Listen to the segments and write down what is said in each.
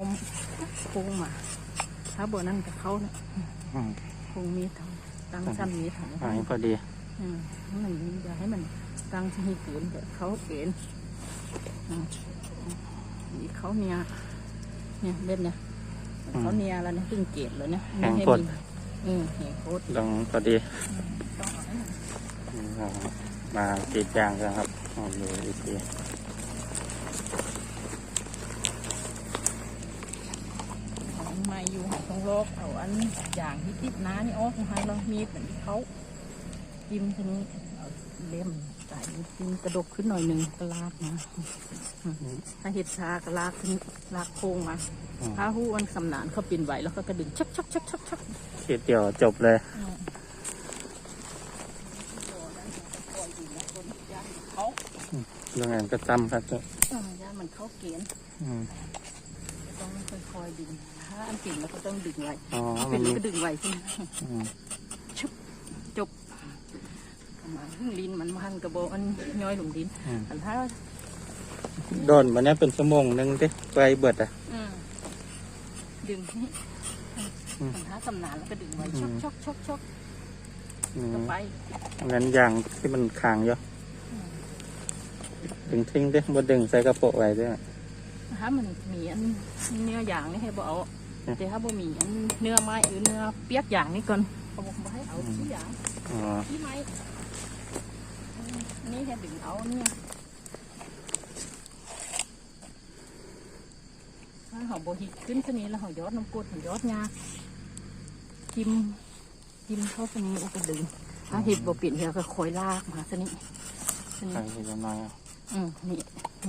ผมคงมาถ้าบ่นั่นกับเขาเนี่ยอืมคงมีทางตั้งชั้นมีทางอันนี้พอดีอืมให้มันอย่าให้มันตั้งที่ให้เกินแต่เขาเกินอืมนี่เขาเนี่ยเนี่ยเบ็ดเนี่ยเขาเนี่ยแล้วเนี่ยตึงเกตเลยเนี่ยแข็งไม่โพดมีอืมแหงโคตรลองพอดีต้องเอาให้มันอืมเอามากรีดยางกันครับเอาดู อีกทีของมาอยู่ตรงโลกเอาอันอย่างที่ติดน้านี่ออกให้เรามีดเหมือนที่เขาจิ้มทีนี้เอาเล่มใส่จิ้มกระดกขึ้นหน่อยหนึ่งก็ลากมาอืมถ้าเห็ดชาก็ลากขึ้นลากโค้งมาอืมถ้าหู้อันสำนานเขาปินไหวแล้วก็กระดึงชักชักชักชักชักคิดเดียวจบเลยอืมเขาเรื่องงานก็จำครับจ้ะอ่าย่ามันเข้าเกณฑ์อืมต้อง ค่อยๆดึง ถ้าอันปิ่นแล้วก็ต้องดึงไว้อ๋อถ้ามัปิ่นนมีแล้วก็ดึงไว้ใช่ไหมอืมจบประมาณลิ้นมันมันกระโบอันย้อยหลุมดินอืมอันถ้าโดนมันเนี้ยเป็นชั่วโมงนึงดิไปเบิดอะ อืมดึงนี่อืม อันถ้าสำนานแล้วก็ดึงไว้อืชมกชกชกชกอืมก็ไปงั้นยางที่มันค้างอยู่ดึงทิ้งดิบ่ดึงใส่กระโปะไว้ด้วย ถ้ามันมีอันเนื้ออย่างนี่ให้บ่เอาอืมแต่ถ้าบ่มีอันเนื้อไม้หรือเนื้อเปียกอย่างนี่ก่อนเขาบอกบ่ให้เอาทุกอย่างอ๋อที่ไม้อันนี่แค่ดึงเอาเนี่ยถ้าเขาบ่หิดขึ้นทีนี้แล้วเขายอดน้ำกรดเขายอดยาจิ้มจิ้มเข้าสมอุปดึงถ้าเห็ดบ่เปลี่ยนเหี่ยวก็คอยลากมาสนิสนิใส่ไปยังน้อยอะอืมนี่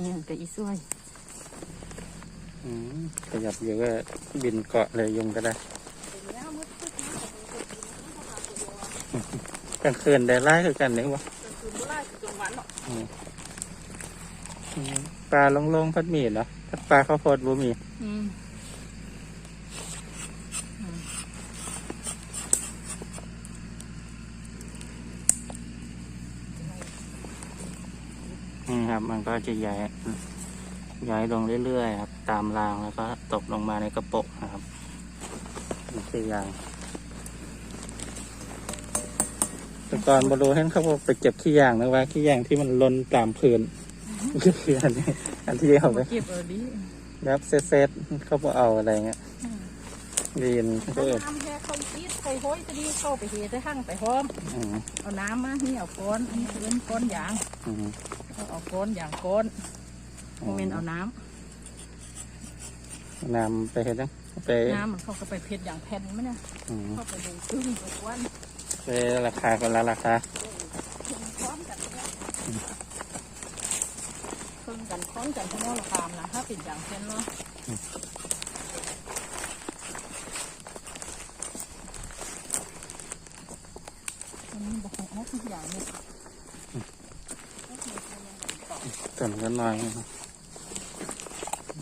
นี่ก็อีซ้วยอืม ขยับเยอะก็บินเกาะเลยยุงก็ได้กลางคืนได้ไล่คือกันนึกว่าคือบ่ได้คือจังหวะเนาะอืมปลาลงๆพัดมีเหรอปลาข้าวโพดบ่มีอืมนี่ครับมันก็จะย้าย ย้ายลงเรื่อยๆครับ ตามรางแล้วก็ตกลงมาในกระโปะนะครับนี่คืออย่างแต่ก่อนบรูเห็นเขาบอกไปเก็บขี้ยางนะว่าขี้ยางที่มันหล่นตามพื้นก็คืออันนี้อันที่เอาไปเก็บเออดียับเซตๆเขาบอกเอาอะไรเงี้ยเรียนถ้าก็เออน้ำแค่เข้าซีดใส่ห้อยจะดีเข้าไปเฮได้หั่งไปพร้อมอืมเอาน้ำมานี่เอาก้อนอันนี้เป็นก้อนยางอืมเอาเอาก้อนอย่างก้อน โมเมนเอาน้นำไปเห็นยังไปำน้ำมันเข้าก็ไปเพชรอย่างแผ่นไหมเนี่ยอืมเข้าไปดูตึ้งไปวันไปราคากันละราคาพร้อมกันเนี่ยครึ่งกันคล้องกันทั้งหมดราคามนะถ้าเป็นอย่างแผ่นเนาะอันนี้บอกของเขาทุกอย่างเนี่ยส่วนกันหน่อยผม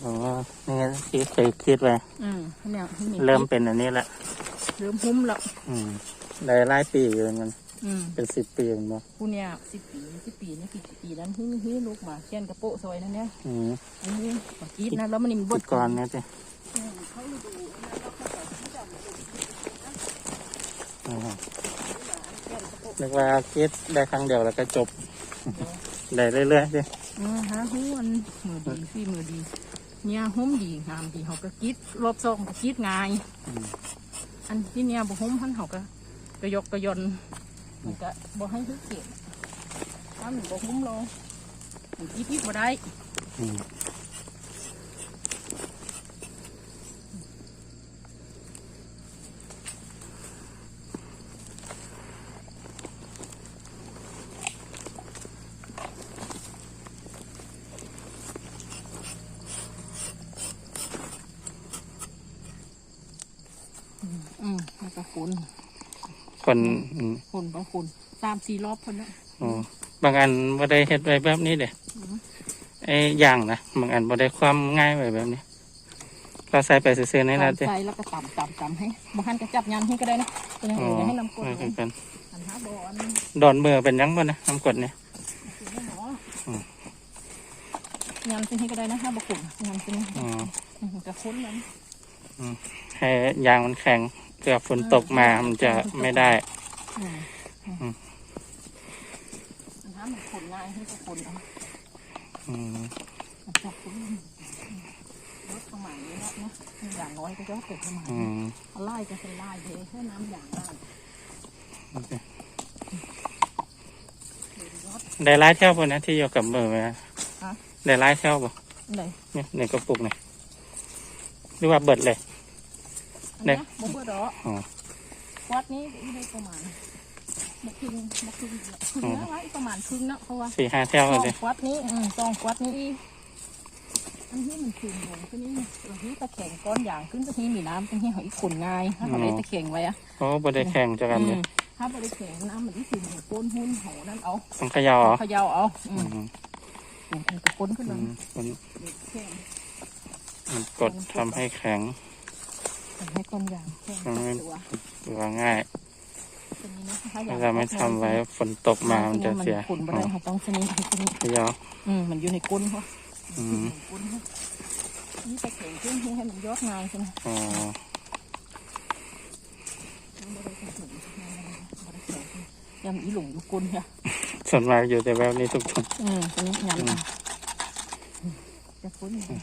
ว่านี่ไงที่เคยคิดไว้อืมเนี่ยนี่เริ่มเป็นอันนี้แหละเริ่มหุ้มแล้วอืมได้หลายปีอยู่มันอืมเป็นสิบปีมันบ่กูเนี่ยสิบปีสิบปีนี่กี่ปีนั้นฮึ่ฮึ่ลูกหมาเช่นกระโปะซอยนั่นเนี่ยอืมอันนี้ปากกีดนะแล้วมันนี่มันบบุดกรเนี่ยสิอืมเขาฤดูนะแล้วเขาใส่ที่ดำเป็นอืมแก่นกระโปะนึกว่าคิดได้ครั้งเดียวแล้วก็จบได้เรื่อยๆสิอืมฮะหูมันมือดีพี่มือดี เนี่ยหุ้มดีงามดีเขาก็กีดรอบซองก็กีดง่ายอืมอันที่เนี่ยบ่หุ้มพันเขาก็กระยกกระยนมันก็บ่ให้ทุกเกียถ้ามันบ่หุ้มลงมันกีดอีกบ่ได้ อืมอืมแล้วก็ คุณคนอืมคุณบางคุณสามสี่รอบคนละอ๋อบางอันบ่ได้เฮ็ดไว้แบบนี้เด้อืมไอ้อย่างนะบางอันบ่ได้ความง่ายไว้แบบนี้เราใส่ไปซื่อๆนี่นะตำสิใส่แล้วก็ต่ำต่ำต่ำให้บางท่านก็จับยันให้ก็ได้นะก็ยังอ๋อเหลือให้น้ำกรดไม่เป็นอันห้าบอลดอนเบอร์เป็นยังบ่นะน้ำกรดเนี่ยคือให้หมออม ยันเป็นให้ก็ได้นะห้าบกุ่มยันเป็นอ๋ออืมกระคุ้นมันให้ยางมันแข็ง เกือบฝนตกมามันจะไม่ได้น้ำมันขนง่ายให้กระคุนเอาอืมมันจะคุ้นรถประมาณนี้เนาะนะอย่างน้อยก็จะเกิดประมาณอืนี้มเอาไล่จะใส่ไล่เทแค่น้ำอย่างได้ได้ไล่เที่ยวบนนะที่อยู่กับมือไหมฮะได้ไล่เที่ยวบ่ไหนเนี่ยในกระปุกเนี่ยหรือว่าเบิดเลย เนี้ยบ่เบื่อดอกอ๋อ วัดนี้ได้ประมาณมาครึ่งมาครึ่งครึ่งนะไว้ประมาณครึ่งเนาะเพราะว่าสี่ห้าเที่ยวซกัอนงเลยวัดนี้อืมซองวัดนี้อีอันนี้มันครึ่งลงตัวนี้ตัวที่ตะแข็งก้อนอย่างขึ้นตัวนี้มีน้ำตรงนี้เขาอีกขนง่ายถ้าเขาได้ตะแข็งไว้อะโอ้บ่ได้แข่งจะกันเลยอืมถ้าบริแข็งน้ำมันที่ถึงหัวก้นหุ้นหัวนั่นเอาต้องเขย่าเหรอเขย่าเอาอือืมมอืมมันก็ก้นขึ้นอืมามมันเด็กแข็งมันกดทำให้แข็งทำ ให้ก้อนยางแข็งอืมตัวหรือว่าง่ายตัวนี้นะถ้าอถ้ายากเราไม่ทำไว้ฝนตกมามันจะเสียขุนบ่ได้ค่ะต้องชนิดชนิดเขย่าอืมมันอยู่ในก้นเขาอืมอยู่ในก้นเขานี่ตะแข็งขึ้นให้มันยอดงายใช่ไหมอ๋อยำอีหลงอยู่ก้นค่ะส่วนมากอยู่แต่แบบนี้ทุกคนอืมตัวนี้ยำจะก้นอืม